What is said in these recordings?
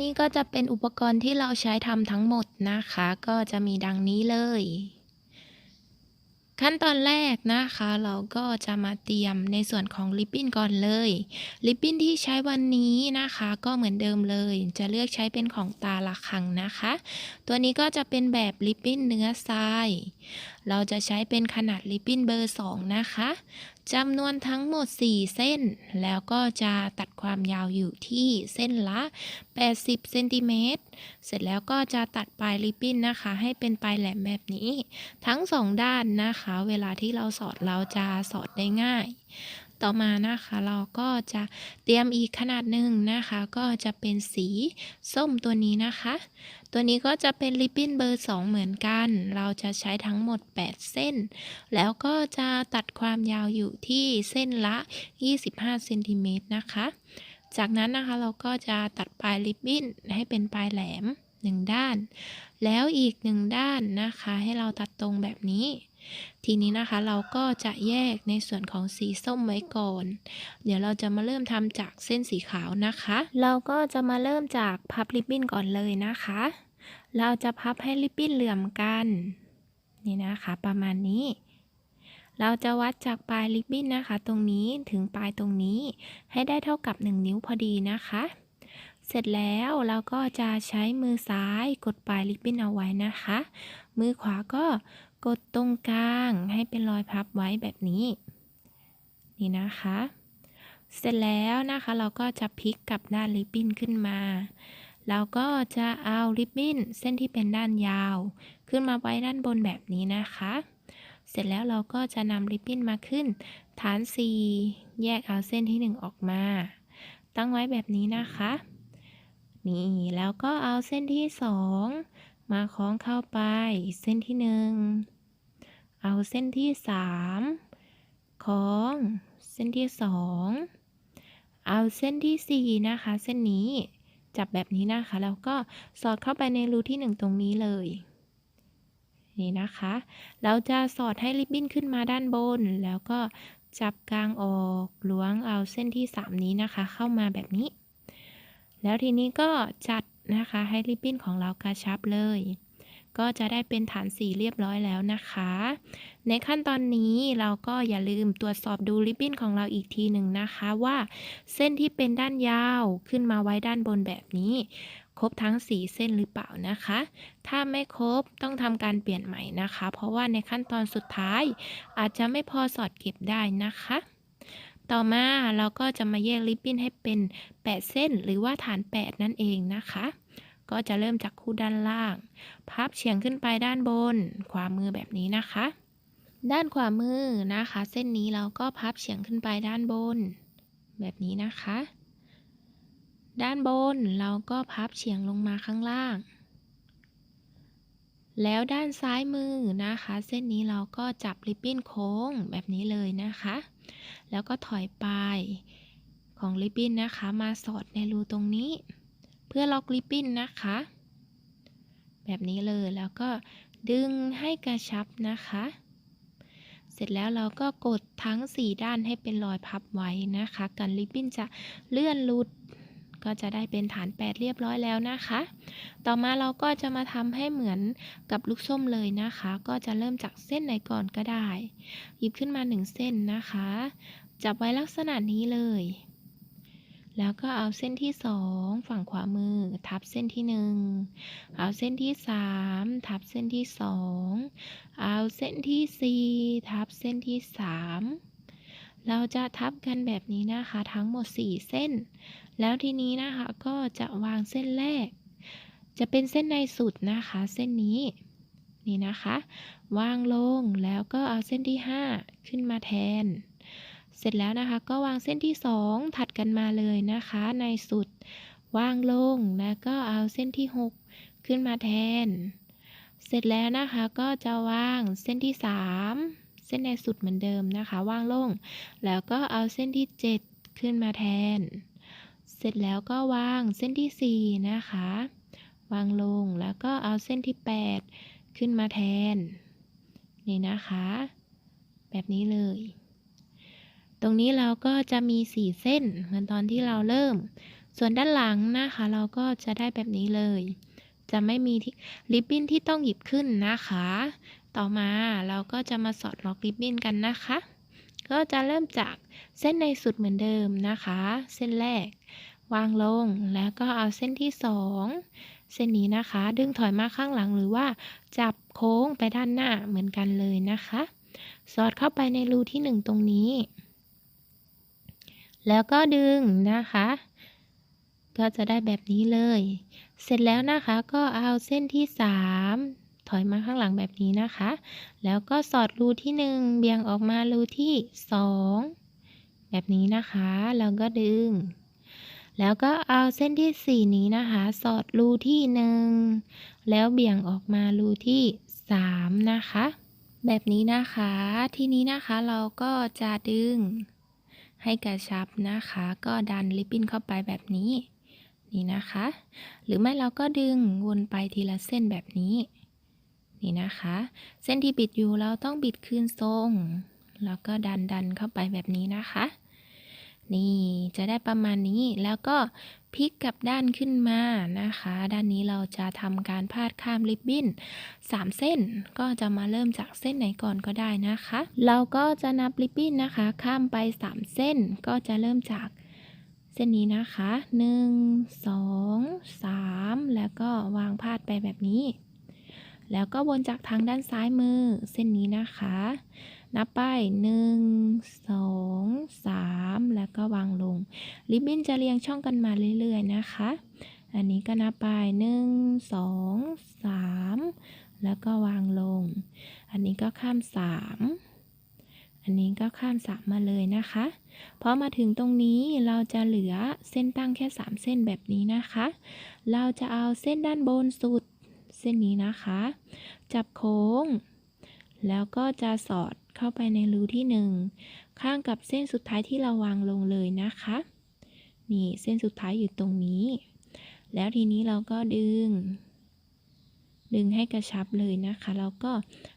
นี่ก็จะเป็นอุปกรณ์ที่เราใช้ทำทั้งหมดนะคะ ก็จะมีดังนี้เลย ขั้นตอนแรกนะคะ เราก็จะมาเตรียมในส่วนของลิปบิ้นก่อนเลยลิปบิ้นที่ใช้วันนี้นะคะ ก็เหมือนเดิมเลย จะเลือกใช้เป็นของตาละคังนะคะ ตัวนี้ก็จะเป็นแบบลิปบิ้นเนื้อทรายเราจะใช้เป็นขนาดลิปบิ้นเบอร์ 2 นะคะจำนวนทั้งหมด 4 เส้น แล้วก็จะตัดความยาวอยู่ที่เส้นละ 80เซนติเมตรเสร็จแล้วก็จะตัดปลายลิปบิ้นนะคะ ให้เป็นปลายแหลมแบบนี้ ทั้งสองด้านนะคะ เวลาที่เราสอดเราจะสอดได้ง่าย ต่อมานะคะ เราก็จะเตรียมอีกขนาดหนึ่งนะคะ ก็จะเป็นสีส้มตัวนี้นะคะ ตัวนี้ก็จะเป็นลิปบิ้นเบอร์ 2 เหมือนกัน เราจะใช้ทั้งหมด 8 เส้น แล้วก็จะตัดความยาวอยู่ที่เส้นละ 25เซนติเมตรนะคะ จากนั้นนะคะเราก็จะตัดปลายลิปบิ้นให้เป็นปลายแหลม1ด้าน แล้วอีก1ด้านนะคะ ให้เราตัดตรงแบบนี้ ทีนี้นะคะเราก็จะแยกในส่วนของสีส้มไว้ก่อน เดี๋ยวเราจะมาเริ่มทำจากเส้นสีขาวนะคะ เราก็จะมาเริ่มจากพับริบบิ้นก่อนเลยนะคะ เราจะพับให้ริบบิ้นเหลื่อมกัน นี่นะคะประมาณนี้เราจะวัดจากปลายริบบิ้นนะคะ ตรงนี้ถึงปลายตรงนี้ให้ได้เท่ากับ 1 นิ้วพอดีนะคะ เสร็จแล้วเราก็จะใช้มือซ้ายกดปลายริบบิ้นเอาไว้นะคะ มือขวาก็ กดตรงกลางให้เป็นรอยพับไว้แบบนี้ นี่นะคะ เสร็จแล้วนะคะเราก็จะพลิกกลับด้านริบบิ้นขึ้นมา เราก็จะเอาริบบิ้นเส้นที่เป็นด้านยาว ขึ้นมาไว้ด้านบนแบบนี้นะคะ เสร็จแล้วเราก็จะนำริบบิ้นมาขึ้น ฐาน 4 แยกเอาเส้นที่ 1 ออกมา ตั้งไว้แบบนี้นะคะนี่แล้วก็เอาเส้นที่ 2 มาคล้องเข้าไปเส้นที่ 1 เอาเส้นที่3คล้อง เส้นที่2เอาเส้นที่4นะคะ เส้นนี้จับแบบนี้นะคะ แล้วก็สอดเข้าไปในรูที่1ตรงนี้เลยนี่นะคะ เราจะสอดให้ริบบิ้นขึ้นมาด้านบน แล้วก็จับกลางออกล้วงเอาเส้นที่ 3 นี้นะคะ เข้ามาแบบนี้ แล้วทีนี้ก็จัดนะคะให้ริบบิ้นของเรากระชับเลย ก็จะได้เป็นฐานสีเรียบร้อยแล้วนะคะ ในขั้นตอนนี้เราก็อย่าลืมตรวจสอบดูริบบิ้นของเราอีกทีหนึ่งนะคะว่า เส้นที่เป็นด้านยาวขึ้นมาไว้ด้านบนแบบนี้ ครบทั้ง4เส้นหรือเปล่านะคะ ถ้าไม่ครบต้องทำการเปลี่ยนใหม่นะคะ เพราะว่าในขั้นตอนสุดท้าย อาจจะไม่พอสอดเก็บได้นะคะต่อมาเราก็จะมาแยกริบบิ้นให้เป็น 8 เส้นหรือว่าฐาน 8 นั่นเองนะคะ ก็จะเริ่มจากคู่ด้านล่าง พับเฉียงขึ้นไปด้านบน ขวามือแบบนี้นะคะ ด้านขวามือนะคะ เส้นนี้เราก็พับเฉียงขึ้นไปด้านบน แบบนี้นะคะ ด้านบนเราก็พับเฉียงลงมาข้างล่าง แล้วด้านซ้ายมือนะคะ เส้นนี้เราก็จับริบบิ้นโค้งแบบนี้เลยนะคะ แล้วก็ถอยปลายของริบบิ้นนะคะ มาสอดในรูตรงนี้ เพื่อล็อกริบบิ้นนะคะ แบบนี้เลยแล้วก็ดึงให้กระชับนะคะ เสร็จแล้วเราก็กดทั้ง 4 ด้านให้เป็นรอยพับไว้นะคะ กันริบบิ้นจะเลื่อนหลุดก็จะได้เป็นฐาน 8 เรียบร้อยแล้วนะคะ ต่อมาเราก็จะมาทำให้เหมือนกับลูกส้มเลยนะคะ ก็จะเริ่มจากเส้นไหนก่อนก็ได้ หยิบขึ้นมา 1 เส้นนะคะ จับไว้ลักษณะนี้เลย แล้วก็เอาเส้นที่2ฝั่งขวามือ ทับเส้นที่1เอาเส้นที่3ทับเส้นที่2เอาเส้นที่4ทับเส้นที่3เราจะทับกันแบบนี้นะคะทั้งหมด 4 เส้น แล้วทีนี้นะคะก็จะวางเส้นแรก จะเป็นเส้นในสุดนะคะ เส้นนี้นี่นะคะ วางลงแล้วก็เอาเส้นที่ 5 ขึ้นมาแทน เสร็จแล้วนะคะก็วางเส้นที่ 2 ถัดกันมาเลยนะคะ ในสุดวางลงแล้วก็เอาเส้นที่ 6 ขึ้นมาแทน เสร็จแล้วนะคะก็จะวางเส้นที่ 3 เส้นในสุดเหมือนเดิมนะคะวางลง แล้วก็เอาเส้นที่ 7 ขึ้นมาแทน เสร็จแล้วก็วางเส้นที่ 4 นะคะ วางลงแล้วก็เอาเส้นที่ 8 ขึ้นมาแทน นี่นะคะ แบบนี้เลย ตรงนี้เราก็จะมี 4 เส้นเหมือนตอนที่เราเริ่ม ส่วนด้านหลังนะคะ เราก็จะได้แบบนี้เลย จะไม่มีที่ริบบิ้นที่ต้องหยิบขึ้นนะคะ ต่อมาเราก็จะมาสอดล็อกริบบิ้นกันนะคะ ก็จะเริ่มจากเส้นในสุดเหมือนเดิมนะคะ เส้นแรก วางลงแล้วก็เอาเส้นที่สองเส้นนี้นะคะ ดึงถอยมาข้างหลังหรือว่า จับโค้งไปด้านหน้าเหมือนกันเลยนะคะ สอดเข้าไปในรูที่หนึ่งตรงนี้ แล้วก็ดึงนะคะ ก็จะได้แบบนี้เลย เสร็จแล้วนะคะก็เอาเส้นที่สามถอยมาข้างหลังแบบนี้นะคะ แล้วก็สอดรูที่หนึ่งเบี่ยงออกมารูที่สองแบบนี้นะคะ แล้วก็ดึง แล้วก็เอาเส้นที่สี่นี้นะคะ สอดรูที่หนึ่งแล้วเบี่ยงออกมารูที่สามนะคะแบบนี้นะคะ ทีนี้นะคะเราก็จะดึง ให้กระชับนะคะ ก็ดันริบบิ้นเข้าไปแบบนี้นี่นะคะ หรือไม่เราก็ดึงวนไปทีละเส้นแบบนี้นี่นะคะ เส้นที่บิดอยู่เราต้องบิดคืนทรง แล้วก็ดันดันเข้าไปแบบนี้นะคะ นี่จะได้ประมาณนี้แล้วก็ พลิกกลับด้านขึ้นมานะคะ ด้านนี้เราจะทำการพาดข้ามริบบิ้น 3 เส้น ก็จะมาเริ่มจากเส้นไหนก่อนก็ได้นะคะ เราก็จะนับริบบิ้นนะคะ ข้ามไป 3 เส้น ก็จะเริ่มจากเส้นนี้นะคะ 1 2 3 แล้วก็วางพาดไปแบบนี้ แล้วก็วนจากทางด้านซ้ายมือเส้นนี้นะคะ นับไป 1 2 3 แล้วก็วางลง ริบบิ้นจะเรียงช่องกันมาเรื่อยๆนะคะ อันนี้ก็นับไป 1 2 3 แล้วก็วางลง อันนี้ก็ข้าม 3อันนี้ก็ข้าม3มาเลยนะคะ พอมาถึงตรงนี้เราจะเหลือเส้นตั้งแค่ 3 เส้นแบบนี้นะคะ เราจะเอาเส้นด้านบนสุดเส้นนี้นะคะ จับโค้ง แล้วก็จะสอด เข้าไปในรูที่ 1 ข้างกับเส้นสุดท้ายที่เราวางลงเลยนะคะ นี่เส้นสุดท้ายอยู่ตรงนี้ แล้วทีนี้เราก็ดึง ดึงให้กระชับเลยนะคะแล้วก็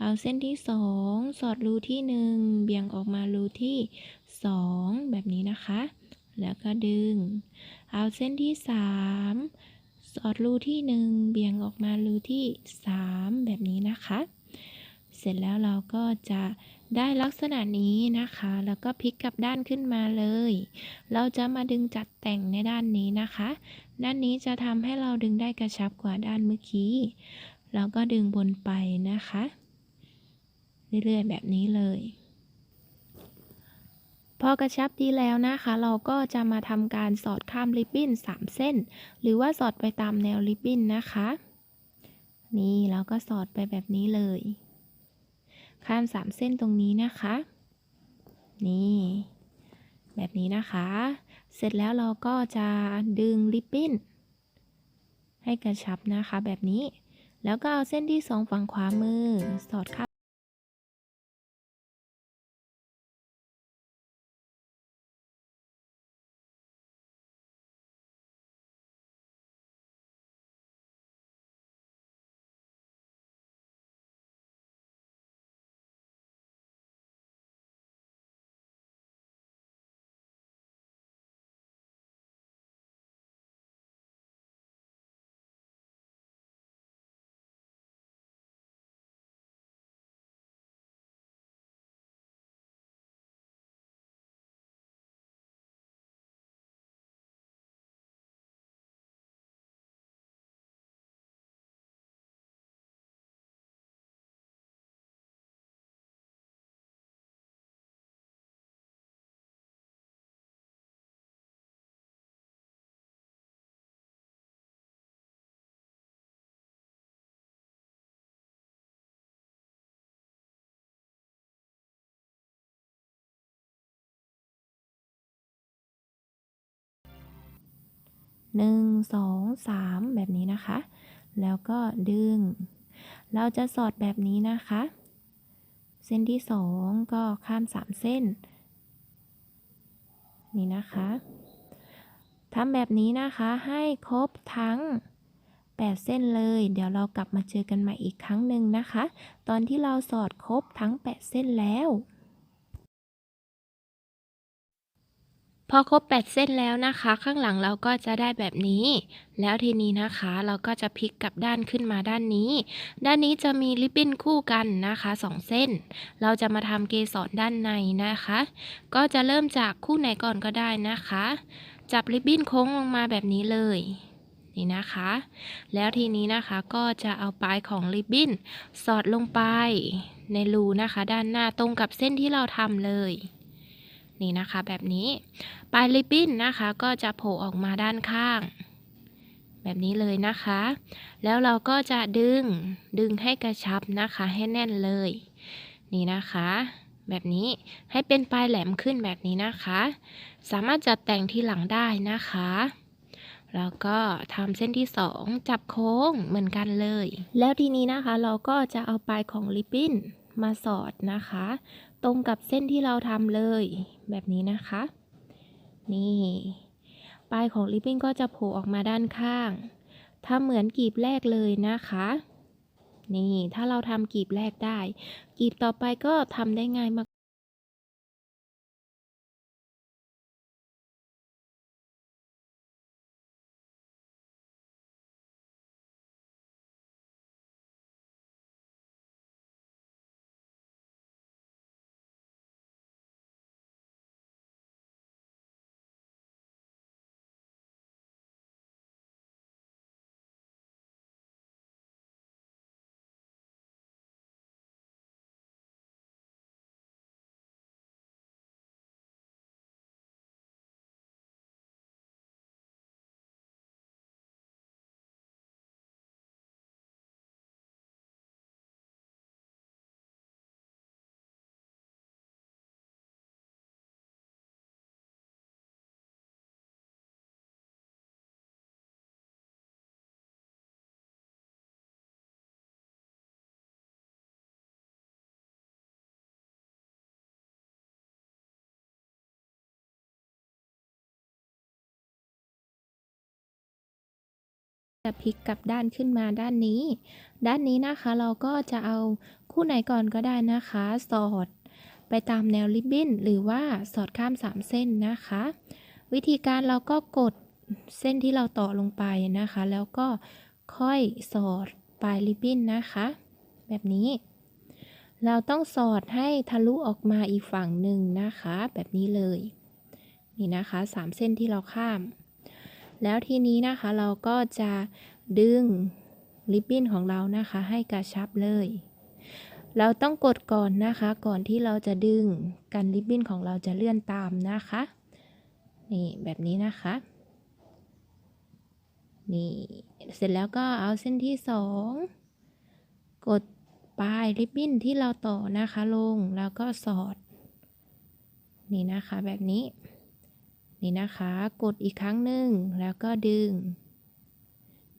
เอาเส้นที่ 2 สอดรูที่ 1 เบี่ยงออกมารูที่ 2 แบบนี้นะคะ แล้วก็ดึง เอาเส้นที่ 3สอดรูที่ 1 เบี่ยงออกมารูที่ 3 แบบนี้นะคะ เสร็จแล้วเราก็จะ ได้ลักษณะนี้นะคะ แล้วก็พลิกกลับด้านขึ้นมาเลย เราจะมาดึงจัดแต่งในด้านนี้นะคะ ด้านนี้จะทำให้เราดึงได้กระชับกว่าด้านเมื่อกี้เราก็ดึงบนไปนะคะ เรื่อยๆแบบนี้เลย พอกระชับดีแล้วนะคะ เราก็จะมาทำการสอดข้ามริบบิ้น 3 เส้น หรือว่าสอดไปตามแนวริบบิ้นนะคะ นี่เราก็สอดไปแบบนี้เลย ข้ามสามเส้นตรงนี้นะคะ นี่ แบบนี้นะคะ เสร็จแล้วเราก็จะดึงริบบิ้นให้กระชับนะคะแบบนี้ แล้วก็เอาเส้นที่สองฝั่งขวามือสอดเข้า หนึ่งสองสามแบบนี้นะคะ แล้วก็ดึง เราจะสอดแบบนี้นะคะ เส้นที่สองก็ข้ามสามเส้น นี่นะคะทำแบบนี้นะคะให้ครบทั้ง 8 เส้นเลย เดี๋ยวเรากลับมาเจอกันใหม่อีกครั้งหนึ่งนะคะ ตอนที่เราสอดครบทั้ง 8 เส้นแล้ว พอครบ 8 เส้นแล้วนะคะ ข้างหลังเราก็จะได้แบบนี้ แล้วทีนี้นะคะเราก็จะพลิกกลับด้านขึ้นมาด้านนี้ ด้านนี้จะมีริบบิ้นคู่กันนะคะสองเส้น เราจะมาทำเกสรด้านในนะคะ ก็จะเริ่มจากคู่ไหนก่อนก็ได้นะคะ จับริบบิ้นโค้งลงมาแบบนี้เลยนี่นะคะ แล้วทีนี้นะคะก็จะเอาปลายของริบบิ้นสอดลงไปในรูนะคะ ด้านหน้าตรงกับเส้นที่เราทำเลย นี่นะคะแบบนี้ปลายริบบิ้นนะคะก็จะโผล่ออกมาด้านข้าง แบบนี้เลยนะคะ แล้วเราก็จะดึงดึงให้กระชับนะคะให้แน่นเลย นี่นะคะ แบบนี้ให้เป็นปลายแหลมขึ้นแบบนี้นะคะ สามารถจัดแต่งที่หลังได้นะคะแล้วก็ทำเส้นที่สองจับโค้งเหมือนกันเลย แล้วทีนี้นะคะเราก็จะเอาปลายของริบบิ้นมาสอดนะคะ ตรงกับเส้นที่เราทำเลย แบบนี้นะคะ นี่ ปลายของริบบิ้นก็จะโผล่ออกมาด้านข้างทำเหมือนกลีบแรกเลยนะคะ นี่ถ้าเราทำกลีบแรกได้ กลีบต่อไปก็ทำได้ง่ายมาก จะพลิกกลับด้านขึ้นมาด้านนี้ ด้านนี้นะคะเราก็จะเอาคู่ไหนก่อนก็ได้นะคะ สอด ไปตามแนวริบบิ้น หรือว่าสอดข้าม 3 เส้นนะคะ วิธีการเราก็กดเส้นที่เราต่อลงไปนะคะ แล้วก็ค่อยสอดปลายริบบิ้นนะคะ แบบนี้ เราต้องสอดให้ทะลุออกมาอีกฝั่งหนึ่งนะคะ แบบนี้เลย นี่นะคะ 3 เส้นที่เราข้าม แล้วทีนี้นะคะเราก็จะดึงริบบิ้นของเรานะคะให้กระชับเลย เราต้องกดก่อนนะคะ ก่อนที่เราจะดึงกันริบบิ้นของเราจะเลื่อนตามนะคะ นี่แบบนี้นะคะ นี่เสร็จแล้วก็เอาเส้นที่สองกดปลายริบบิ้นที่เราต่อนะคะลงแล้วก็สอด นี่นะคะแบบนี้ นี่นะคะ กดอีกครั้งหนึ่งแล้วก็ดึง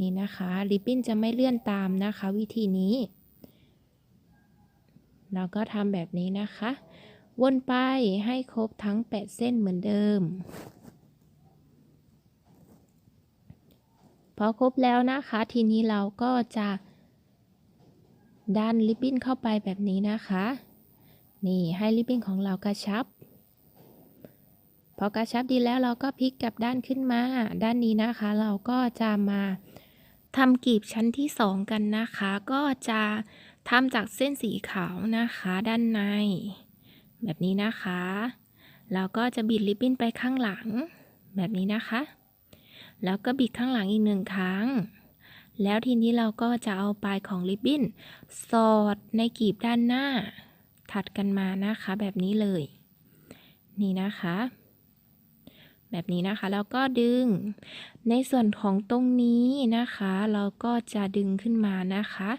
นี่นะคะริบบิ้นจะไม่เลื่อนตามนะคะ วิธีนี้ เราก็ทำแบบนี้นะคะ วนไปให้ครบทั้ง 8 เส้นเหมือนเดิม พอครบแล้วนะคะ ทีนี้เราก็จะดันริบบิ้นเข้าไปแบบนี้นะคะ นี่ให้ริบบิ้นของเรากระชับ พอกระชับดีแล้วเราก็พลิกกลับด้านขึ้นมา ด้านนี้นะคะ เราก็จะมาทำกีบชั้นที่สองกันนะคะ ก็จะทำจากเส้นสีขาวนะคะ ด้านใน แบบนี้นะคะแล้วก็จะบิดริบบิ้นไปข้างหลัง แบบนี้นะคะ แล้วก็บิดข้างหลังอีกหนึ่งครั้ง แล้วทีนี้เราก็จะเอาปลายของริบบิ้นสอดในกีบด้านหน้า ถัดกันมานะคะ แบบนี้เลย นี่นะคะ แบบนี้นะคะ แล้วก็ดึง ในส่วนของตรงนี้นะคะ เราก็จะดึงขึ้นมานะคะ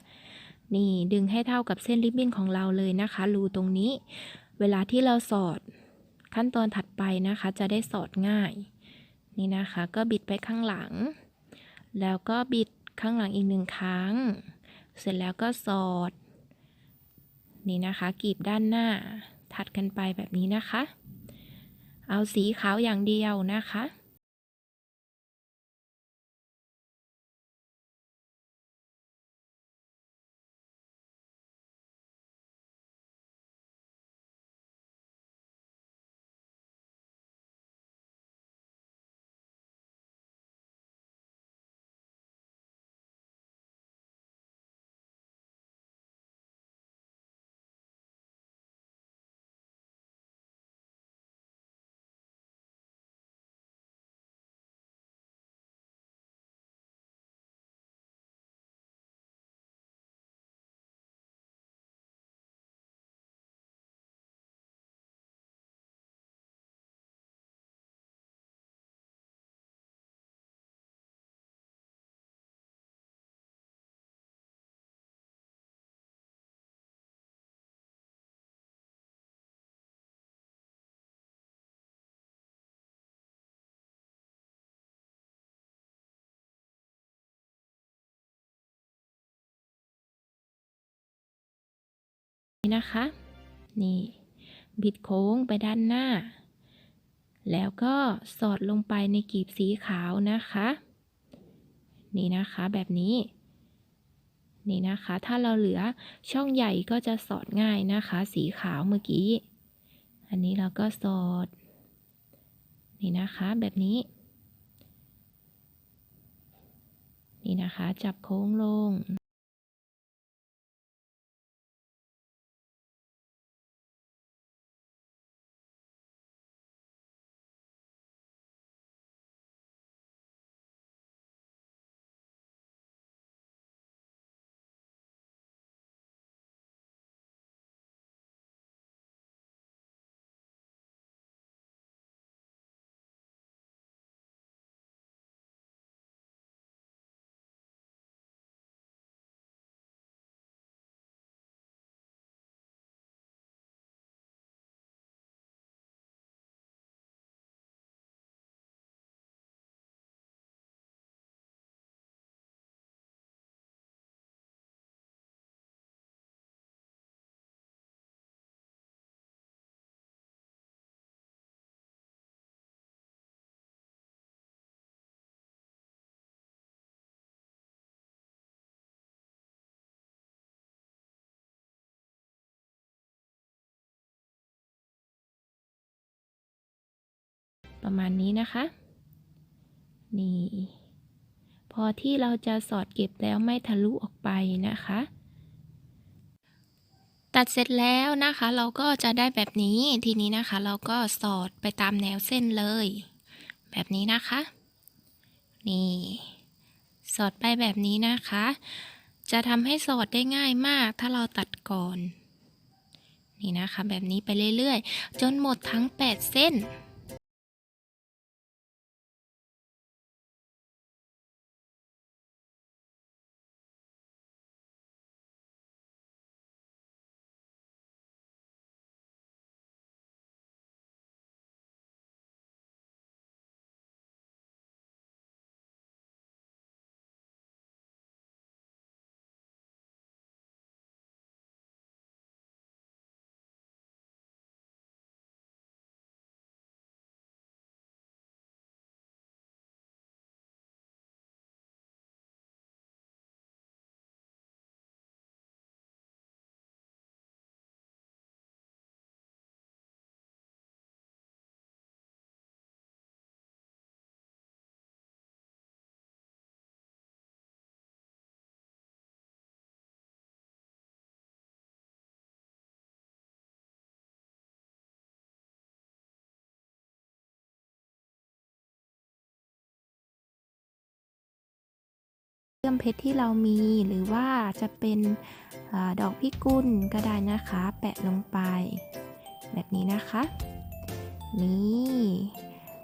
นี่ดึงให้เท่ากับเส้นริบบิ้นของเราเลยนะคะ รูตรงนี้ เวลาที่เราสอดขั้นตอนถัดไปนะคะ จะได้สอดง่าย นี่นะคะ ก็บิดไปข้างหลัง แล้วก็บิดข้างหลังอีกหนึ่งครั้ง เสร็จแล้วก็สอด นี่นะคะกรีบด้านหน้า ถัดกันไปแบบนี้นะคะ เอาสีขาวอย่างเดียวนะคะ นี่นะคะ นี่ บิดโค้งไปด้านหน้า แล้วก็สอดลงไปในกลีบสีขาวนะคะ นี่นะคะแบบนี้ นี่นะคะ ถ้าเราเหลือช่องใหญ่ก็จะสอดง่ายนะคะ สีขาวเมื่อกี้ อันนี้เราก็สอด นี่นะคะแบบนี้ นี่นะคะ จับโค้งลง ประมาณนี้นะคะ นี่ พอที่เราจะสอดเก็บแล้วไม่ทะลุออกไปนะคะ ตัดเสร็จแล้วนะคะ เราก็จะได้แบบนี้ ทีนี้นะคะ เราก็สอดไปตามแนวเส้นเลย แบบนี้นะคะ นี่ สอดไปแบบนี้นะคะ จะทำให้สอดได้ง่ายมากถ้าเราตัดก่อนนี่นะคะแบบนี้ไปเรื่อยๆ จนหมดทั้ง 8 เส้น ลื่อมเพชรที่เรามีหรือว่าจะเป็นอดอกพิกุลก็ได้นะคะ แปะลงไป แบบนี้นะคะ นี่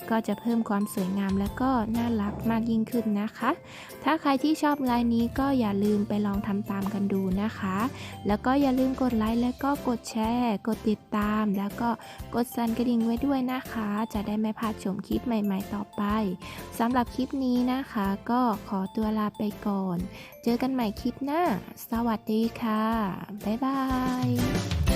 ก็จะเพิ่มความสวยงามแล้วก็น่ารักมากยิ่งขึ้นนะคะ ถ้าใครที่ชอบลายนี้ก็อย่าลืมไปลองทำตามกันดูนะคะ แล้วก็อย่าลืมกดไลค์แล้วก็กดแชร์ กดติดตาม แล้วก็กดสั่นกระดิ่งไว้ด้วยนะคะ จะได้ไม่พลาดชมคลิปใหม่ ๆ ต่อไปสำหรับคลิปนี้นะคะ ก็ขอตัวลาไปก่อน เจอกันใหม่คลิปหน้า สวัสดีค่ะ บ๊ายบาย